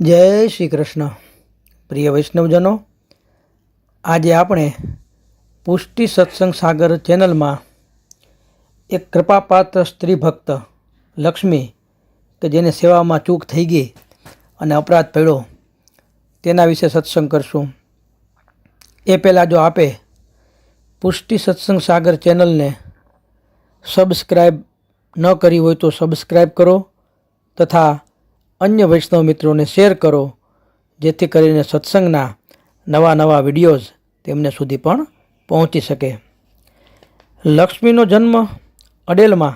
જય શ્રી કૃષ્ણ. પ્રિય વૈષ્ણવજનો, આજે આપણે પુષ્ટિ સત્સંગ સાગર ચેનલમાં એક કૃપાપાત્ર સ્ત્રી ભક્ત લક્ષ્મી કે જેને સેવામાં ચૂક થઈ ગઈ અને અપરાધ પડ્યો, તેના વિશે સત્સંગ કરશું. એ પહેલાં જો આપે પુષ્ટિ સત્સંગ સાગર ચેનલને સબસ્ક્રાઈબ ન કરી હોય તો સબસ્ક્રાઈબ કરો તથા અન્ય વૈષ્ણવ મિત્રોને શેર કરો, જેથી કરીને સત્સંગના નવા નવા વિડીયોઝ તેમને સુધી પણ પહોંચી શકે. લક્ષ્મીનો જન્મ અડેલમાં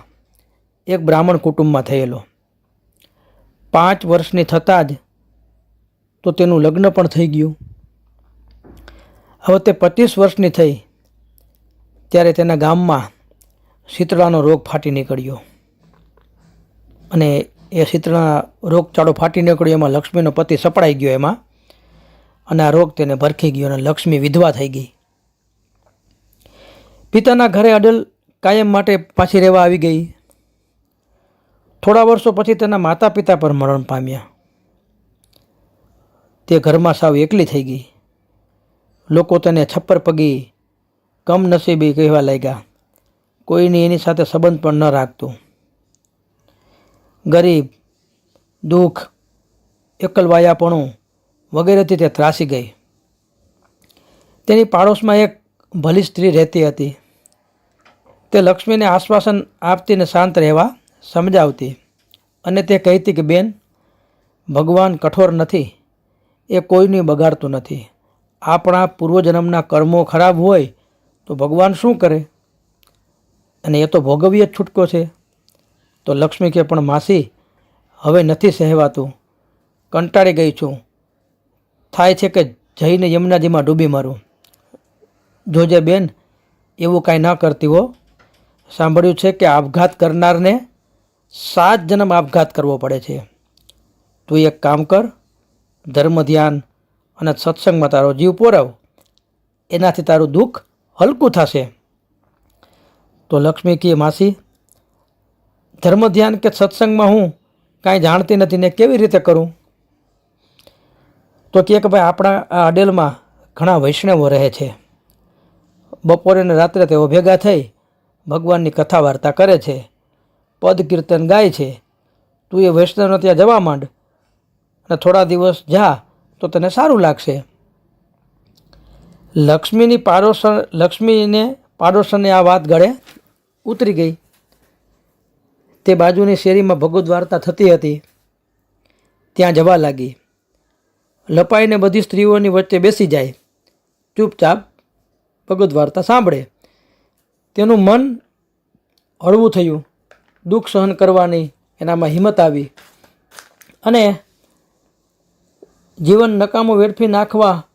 એક બ્રાહ્મણ કુટુંબમાં થયેલો. પાંચ વર્ષની થતાં જ તો તેનું લગ્ન પણ થઈ ગયું. હવે તે પચીસ વર્ષની થઈ, ત્યારે તેના ગામમાં શીતળાનો રોગ ફાટી નીકળ્યો. અને એ શીતળા રોગચાળો ફાટી નીકળ્યો, એમાં લક્ષ્મીનો પતિ સપડાઈ ગયો એમાં. અને આ રોગ તેને ભરખી ગયો અને લક્ષ્મી વિધવા થઈ ગઈ. પિતાના ઘરે અડલ કાયમ માટે પાછી રહેવા આવી ગઈ. થોડા વર્ષો પછી તેના માતા પિતા પર મરણ પામ્યા. તે ઘરમાં સાવ એકલી થઈ ગઈ. લોકો તેને છપ્પર પગી કમનસીબી કહેવા લાગ્યા. કોઈની એની સાથે સંબંધ પણ ન રાખતું. ગરીબ, દુઃખ, એકલવાયાપણું વગેરેથી તે ત્રાસી ગઈ. તેની પાડોશમાં એક ભલી સ્ત્રી રહેતી હતી. તે લક્ષ્મીને આશ્વાસન આપતી ને શાંત રહેવા સમજાવતી અને તે કહેતી કે, બેન, ભગવાન કઠોર નથી. એ કોઈની બગાડતું નથી. આપણા પૂર્વજન્મના કર્મો ખરાબ હોય તો ભગવાન શું કરે? અને એ તો ભોગવીએ જ છૂટકો છે. તો લક્ષ્મી કે, પણ માસી, હવે નથી સહેવાતું. કંટાળી ગઈ છું. થાય છે કે જઈને યમુનાજીમાં ડૂબી મારું. જોજે બેન, એવું કાંઈ ના કરતી હો. સાંભળ્યું છે કે આપઘાત કરનારને સાત જન્મ આપઘાત કરવો પડે છે. તું એક કામ કર, ધર્મ ધ્યાન અને સત્સંગમાં તારો જીવ પોરાવ. એનાથી તારું દુઃખ હલકું થશે. તો લક્ષ્મી કીએ માસી ધર્મ ધ્યાન કે સત્સંગમાં હું કાંઈ જાણતી નથી ને કેવી રીતે કરું? તો કહે કે ભાઈ આપણા આ અડેલમાં ઘણા વૈષ્ણવો રહે છે. બપોરે ને રાત્રે તેઓ ભેગા થઈ ભગવાનની કથા વાર્તા કરે છે, પદ કીર્તન ગાય છે. તું એ વૈષ્ણવને ત્યાં જવા માંડ અને થોડા દિવસ જા તો તને સારું લાગશે. લક્ષ્મીની પાડોશણ લક્ષ્મીને પાડોશને આ વાત ગળે ઉતરી ગઈ. તે બાજુની શેરીમાં ભગવદ્ વાર્તા થતી હતી. ત્યાં જવા લાગી. લપાઈને બધી સ્ત્રીઓની વચ્ચે બેસી જાય. ચૂપચાપ ભગવદ્ વાર્તા સાંભળે. તેનું મન હળવું થયું. દુઃખ સહન કરવાની એનામાં હિંમત આવી. અને જીવન નકામું વેડફી નાખવા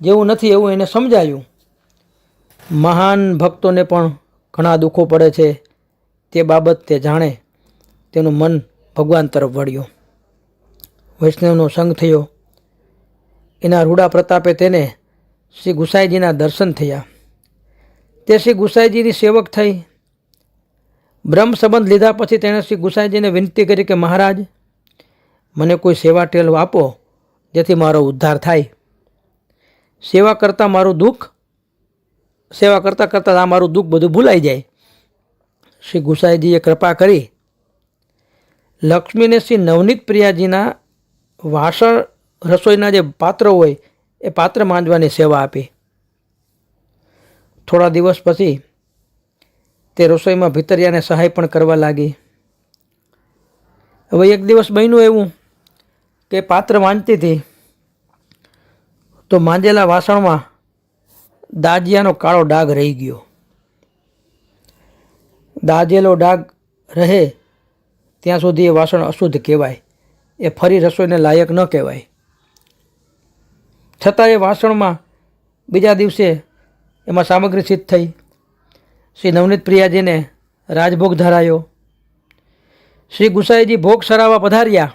જેવું નથી એવું એને સમજાયું. મહાન ભક્તોને પણ ઘણા દુઃખો પડે છે. તે બાબત તે જાણે તેનું મન ભગવાન તરફ વળ્યું. વૈષ્ણવનો સંગ થયો. એના રૂડા પ્રતાપે તેને શ્રી ગુસાઈજીના દર્શન થયા. તે શ્રી ગુસાઈજીની સેવક થઈ. બ્રહ્મ સંબંધ લીધા પછી તેણે શ્રી ગુસાઈજીને વિનંતી કરી કે, મહારાજ, મને કોઈ સેવા ટેલ આપો, જેથી મારો ઉદ્ધાર થાય. સેવા કરતાં મારું દુઃખ, સેવા કરતાં કરતાં આ મારું દુઃખ બધું ભૂલાઈ જાય. શ્રી ગુસાઈજીએ કૃપા કરી લક્ષ્મીને શ્રી નવનીત પ્રિયાજીના વાસણ રસોઈના જે પાત્રો હોય એ પાત્ર માંજવાની સેવા આપી. થોડા દિવસ પછી તે રસોઈમાં ભીતરિયાને સહાય પણ કરવા લાગી. હવે એક દિવસ બન્યું એવું કે પાત્ર માંજતી હતી તો માંજેલા વાસણમાં દાજિયાનો કાળો ડાઘ રહી ગયો. દાજેલો ડાઘ રહે, ત્યાં સુધી એ વાસણ અશુદ્ધ કહેવાય. એ ફરી રસોઈને લાયક ન કહેવાય. છતાં એ વાસણમાં બીજા દિવસે એમાં સામગ્રી સિદ્ધ થઈ. શ્રી નવનીત પ્રિયાજીને રાજભોગ ધરાયો. શ્રી ગુસાઈજી ભોગ સરાવવા પધાર્યા.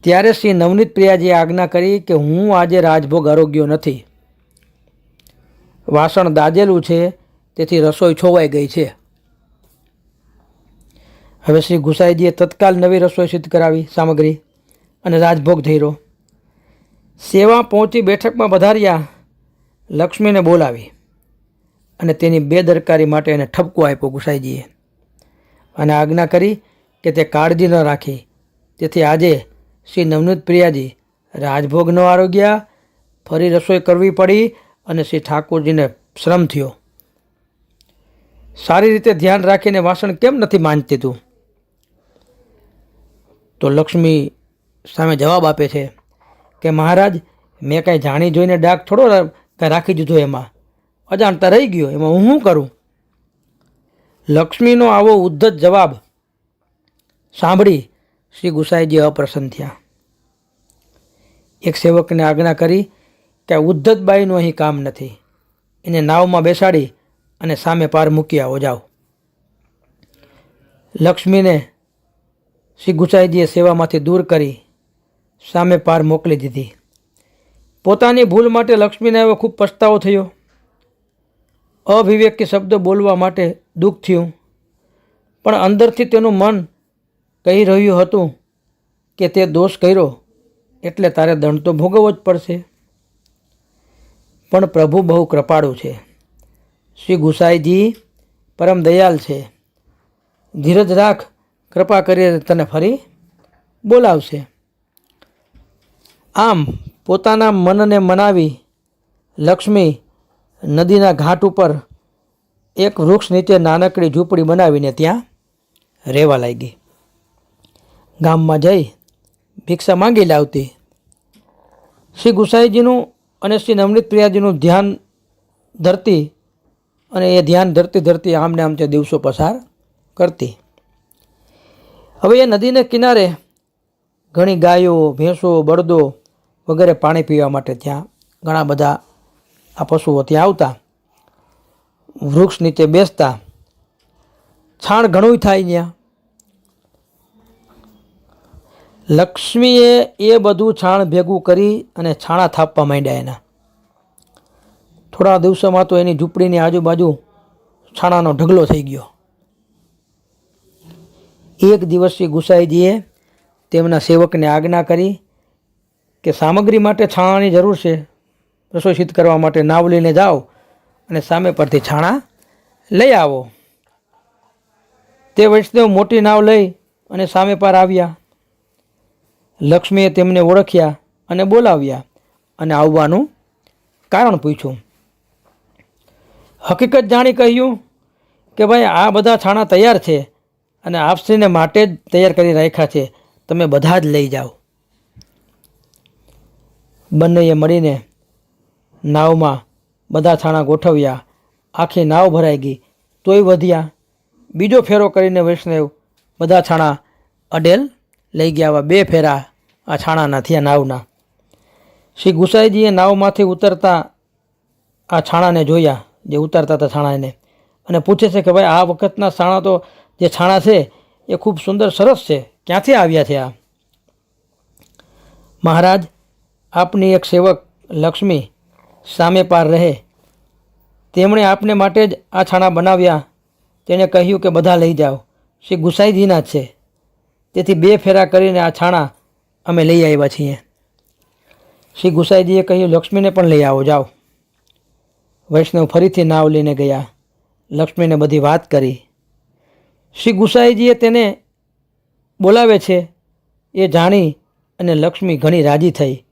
ત્યારે શ્રી નવનીત પ્રિયાજીએ આજ્ઞા કરી કે હું આજે રાજભોગ આરોગ્યો નથી. વાસણ દાજેલું છે તેથી રસોઈ છોવાઈ ગઈ છે. હવે શ્રી ગુસાઈજીએ તત્કાલ નવી રસોઈ સિદ્ધ કરાવી સામગ્રી અને રાજભોગ ધૈરો સેવા પહોંચી બેઠકમાં વધાર્યા લક્ષ્મીને બોલાવી અને તેની બેદરકારી માટે એને ઠપકો આપ્યો ગુસાઈજીએ અને આજ્ઞા કરી કે તે કાળજી ન રાખી. તેથી આજે શ્રી નવનીત પ્રિયાજી રાજભોગ ન આરોગ્યા, ફરી રસોઈ કરવી પડી અને શ્રી ઠાકોરજીને શ્રમ થયો. સારી રીતે ધ્યાન રાખીને વાસણ કેમ નથી માંજતી તું? તો લક્ષ્મી સામે જવાબ આપે છે કે મહારાજ, મેં કાંઈ જાણી જોઈને ડાક થોડો કાંઈ રાખી દીધો એમાં. અજાણતા રહી ગયો, એમાં હું શું કરું? લક્ષ્મીનો આવો ઉદ્ધત જવાબ સાંભળી શ્રી ગુસાઈજી અપ્રસન્ન થયા. એક સેવકને આજ્ઞા કરી કે ઉદ્ધતબાઈનું અહીં કામ નથી. એને નાવમાં બેસાડી અને સામે પાર મૂકી આવો, જાઓ. લક્ષ્મીને શ્રી ગુસાઈજીએ સેવામાંથી દૂર કરી સામે પાર મોકલી દીધી. પોતાની ભૂલ માટે લક્ષ્મીને હવે ખૂબ પછતાવો થયો. અવિવેકી શબ્દો બોલવા માટે દુઃખ થયું. પણ અંદરથી તેનું મન કહી રહ્યું હતું કે તે દોષ કર્યો એટલે તારે દંડ તો ભોગવવો જ પડશે. પણ પ્રભુ બહુ કૃપાળુ છે. શ્રી ગુસાઈજી પરમ દયાલ છે. ધીરજ રાખ, કૃપા કરી તને ફરી બોલાવશે. આમ પોતાના મનને મનાવી લક્ષ્મી નદીના ઘાટ ઉપર એક વૃક્ષ નીચે નાનકડી ઝૂંપડી બનાવીને ત્યાં રહેવા લાગી. ગામમાં જઈ ભિક્ષા માંગી લાવતી. શ્રી ગુસાઈજીનું અને શ્રી નવનીત પ્રિયાજીનું ધ્યાન ધરતી અને એ ધ્યાન ધરતી ધરતી આમને આમ તે દિવસો પસાર કરતી. હવે એ નદીને કિનારે ઘણી ગાયો, ભેંસો, બળદો વગેરે પાણી પીવા માટે ત્યાં ઘણા બધા આ પશુઓ ત્યાં આવતા. વૃક્ષ નીચે બેસતા. છાણ ઘણું થાય ત્યાં લક્ષ્મીએ એ બધું છાણ ભેગું કરી અને છાણા થાપવા માંડ્યા એના. થોડા દિવસોમાં તો એની ઝૂંપડીની આજુબાજુ છાણાનો ઢગલો થઈ ગયો. એક દિવસથી ગુસાઈજીએ તેમના સેવકને આજ્ઞા કરી કે સામગ્રી માટે છાણાની જરૂર છે. રસોઈ સિદ્ધ કરવા માટે નાવ લઈને જાઓ અને સામે પરથી છાણા લઈ આવો. તે વૈષ્ણવ મોટી નાવ લઈ અને સામે પાર આવ્યા. લક્ષ્મીએ તેમને ઓળખ્યા અને બોલાવ્યા અને આવવાનું કારણ પૂછ્યું. હકીકત જાણી કહ્યું કે ભાઈ, આ બધા છાણા તૈયાર છે અને આપશ્રીને માટે જ તૈયાર કરી રાખ્યા છે. તમે બધા જ લઈ જાઓ. બંનેએ મળીને નાવમાં બધા છાણા ગોઠવ્યા. આખી નાવ ભરાઈ ગઈ. તોય વધ્યા. બીજો ફેરો કરીને વૈષ્ણવ બધા છાણા અડેલ લઈ ગયા બે ફેરા આ છાણાના થયા નાવના. શ્રી ગુસાઈજીએ નાવમાંથી ઉતરતા આ છાણાને જોયા. જે ઉતારતા હતા છાણા એને અને પૂછે છે કે ભાઈ, આ વખતના છાણા તો જે છાણા છે, એ ખૂબ સુંદર સરસ છે. ક્યાંથી આવ્યા છે આ? મહારાજ, આપની એક સેવક લક્ષ્મી સામે પાર રહે. તેમણે આપને માટે જ આ છાણા બનાવ્યા. તેણે કહ્યું કે બધા લઈ જાઓ. શ્રી ગુસાઈજીના જ છે. તેથી બે ફેરા કરીને આ છાણા અમે લઈ આવ્યા છીએ. શ્રી ગુસાઈજીએ કહ્યું, લક્ષ્મીને પણ લઈ આવો, જાઓ. વૈષ્ણવ ફરીથી નાવ લઈને ગયા. લક્ષ્મીને બધી વાત કરી. શ્રી ગુસાઈજીએ તેને બોલાવે છે. એ જાણી અને લક્ષ્મી ઘણી રાજી થઈ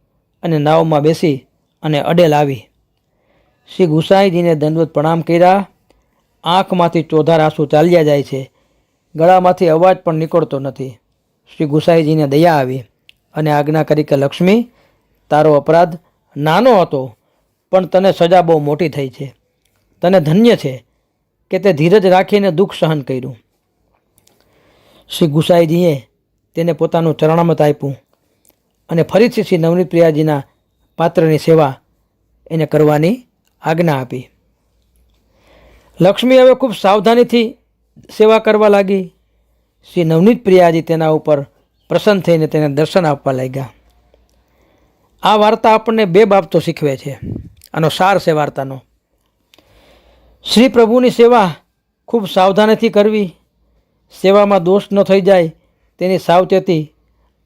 અને નાવમાં બેસી અને અડેલ આવી. શ્રી ગુસાઈજીને દંડવત પ્રણામ કર્યા. આંખમાંથી ચોધાર આંસુ ચાલ્યા જાય છે. ગળામાંથી અવાજ પણ નીકળતો નથી. શ્રી ગુસાઈજીને દયા આવી અને આજ્ઞા કરી કે, લક્ષ્મી, તારો અપરાધ નાનો હતો. પણ તને સજા બહુ મોટી થઈ છે. તને ધન્ય છે કે તે ધીરજ રાખીને દુઃખ સહન કર્યું. શ્રી ગુસાઈજીએ તેને પોતાનું ચરણામત આપ્યું અને ફરીથી શ્રી નવનીત પ્રિયાજીના પાત્રની સેવા એને કરવાની આજ્ઞા આપી. લક્ષ્મી હવે ખૂબ સાવધાનીથી સેવા કરવા લાગી. શ્રી નવનીત પ્રિયાજી તેના ઉપર પ્રસન્ન થઈને તેને દર્શન આપવા લાગ્યા. આ વાર્તા આપણને બે બાબતો શીખવે છે. આનો સાર છે વાર્તાનો. શ્રી પ્રભુની સેવા ખૂબ સાવધાનીથી કરવી, સેવામાં દોષ ન થઈ જાય તેની સાવચેતી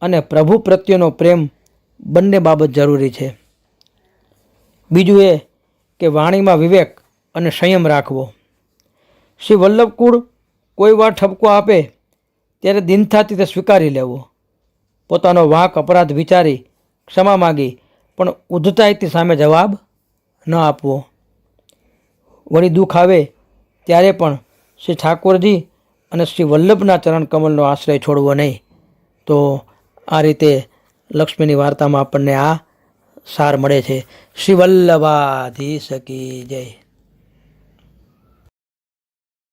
અને પ્રભુ પ્રત્યેનો પ્રેમ બંને બાબત જરૂરી છે. બીજું એ કે વાણીમાં વિવેક અને સંયમ રાખવો. શ્રી વલ્લભકુળ કોઈ વાર ઠપકો આપે ત્યારે દિનથાથી તે સ્વીકારી લેવો. પોતાનો વાંક અપરાધ વિચારી ક્ષમા માગી પણ ઉદ્ધતાઈથી સામે જવાબ ન આપવો. વળી દુઃખ આવે ત્યારે પણ શ્રી ઠાકોરજી અને શ્રી વલ્લભના ચરણ કમલનો આશ્રય છોડવો નહીં. તો આ રીતે લક્ષ્મીની વાર્તામાં આપણને આ સાર મળે છે. શ્રી વલ્લભાધી સકી જય.